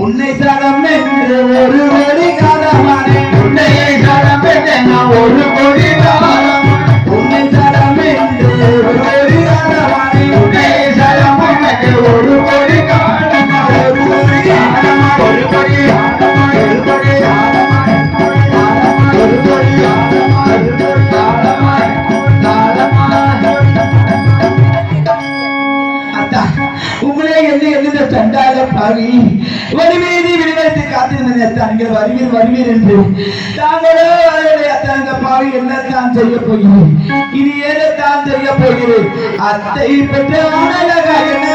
உன்னை சரம் என்று ஒரு உங்களே என்ன என்ன சண்டால பாவி. வறுமையை விடுவதற்கு காத்திருந்த அத்தான்கள் வருவீர் வருவீர் என்று. தாங்களோ வரவில்லை அத்தா பாவி என்ன தான் செய்ய போகிறேன் இனி தான் செய்ய போகிறேன். அத்தை பெற்ற ஆனலக என்ன